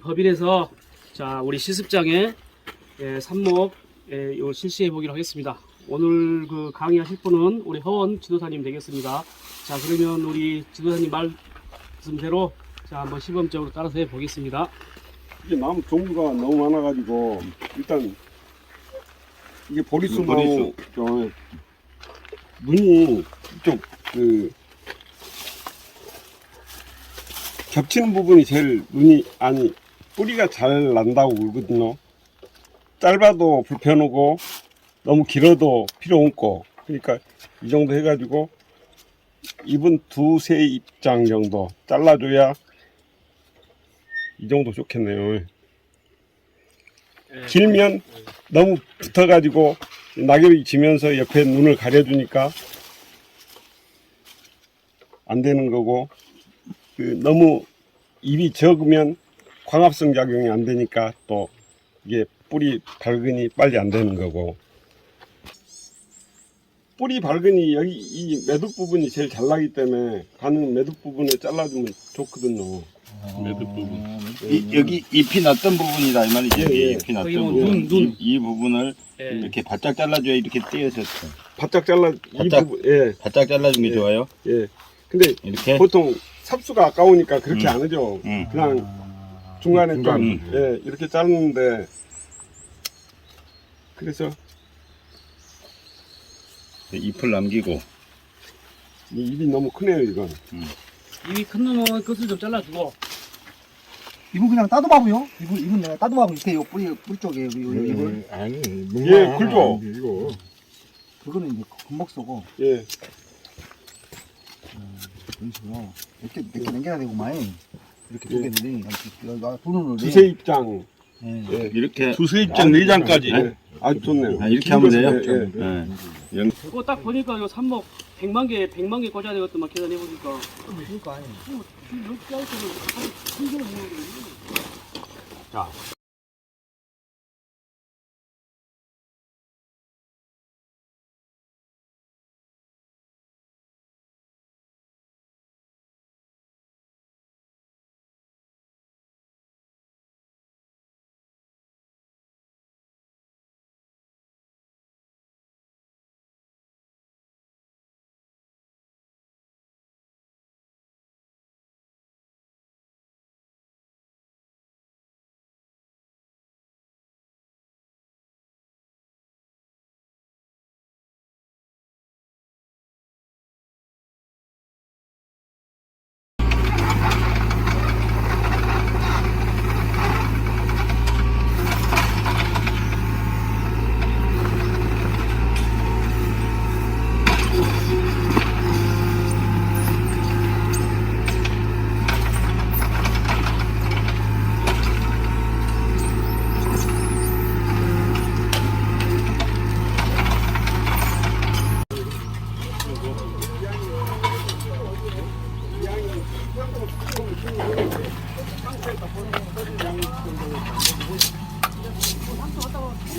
법인에서 자 우리 실습장에 예, 삽목 예, 요 실시해 보기로 하겠습니다. 오늘 그 강의하실 분은 우리 허원 지도사님 되겠습니다. 자 그러면 우리 지도사님 말씀대로 자 한번 시범적으로 따라서 해 보겠습니다. 이게 나무 종류가 너무 많아가지고 일단 이게 보리수 보리수. 나무 저 눈이 이쪽 그 겹치는 부분이 제일 눈이 아니 뿌리가 잘 난다고 그러거든요. 짧아도 불편하고 너무 길어도 필요 없고 그러니까 이 정도 해가지고 입은 두세 입장 정도 잘라줘야 이 정도 좋겠네요. 예, 길면 너무 붙어가지고 낙엽이 지면서 옆에 눈을 가려주니까 안 되는 거고 그 너무 입이 적으면 광합성 작용이 안 되니까 또 이게 뿌리 발근이 빨리 안 되는 거고 뿌리 발근이 여기 이 매듭 부분이 제일 잘 나기 때문에 가는 매듭 부분에 잘라주면 좋거든요. 매듭 부분. 이, 여기 잎이 났던 부분이다 이 말이지. 예, 여기 예. 잎이 났던 거기 뭐 부분. 눈, 눈. 이, 이 부분을 예, 이렇게 바짝 잘라줘야 이렇게 떼어서 바짝 잘라 이 바짝. 부분 예 바짝 잘라준 게 예. 좋아요. 예. 근데 이렇게. 보통 삽수가 아까우니까 그렇게 음. 안 하죠. 음. 그냥 중간에 좀 중간. 예, 이렇게 자르는데 그래서 잎을 남기고. 이 입이 너무 크네요 이건. 입이 큰 놈은 끝을 좀 잘라주고 이분 그냥 따도마고요. 이분 이분 내가 따도마고 이렇게 요 뿌리 뿌리 쪽에 요, 요 이걸 아니, 예, 굵어. 이거. 그거는 이제 금목 쏘고 예, 이런 식으로 이렇게 이렇게 남겨야 되고 많이 이렇게 예. 이렇게 두 눈을 두세 입장. 예. 예. 이렇게. 두세 입장 네 장까지. 예. 아주 좋네요. 아, 이렇게 하면 돼요? 예, 예. 예. 그거 딱 보니까 요 삽목 100만 개 100만 개 꽂아야 되겠더만 계산해 보니까 그러니까 아니. 이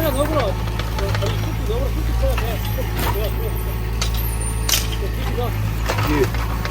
렇게 할때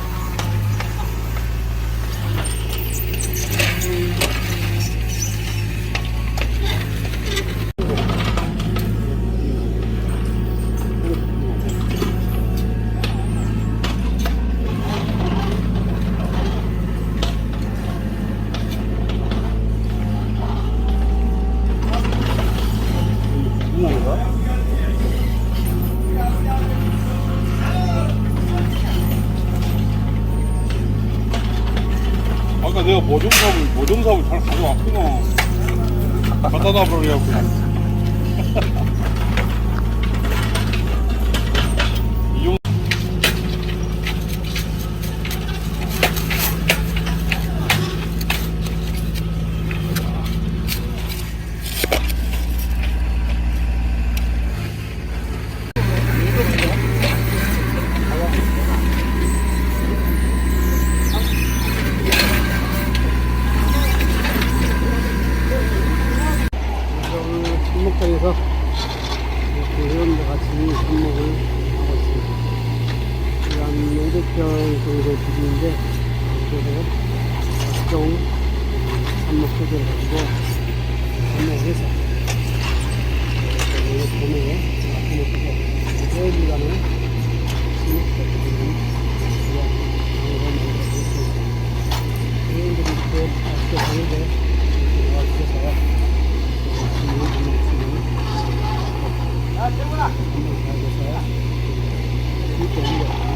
내가 모종삽을 모종삽을 잘 가져왔구나. 갖다 놔버려갖고. 정도 기준인데 그래서 각종 한목 소재를 가지고 판매를 해서 오늘 봄에 아침에 뜨고 일간을 개인들이 또 아직도 가는데 이렇게 나와주셔서 야, 재문아! 한번 가야 돼서 이렇게 온 거야.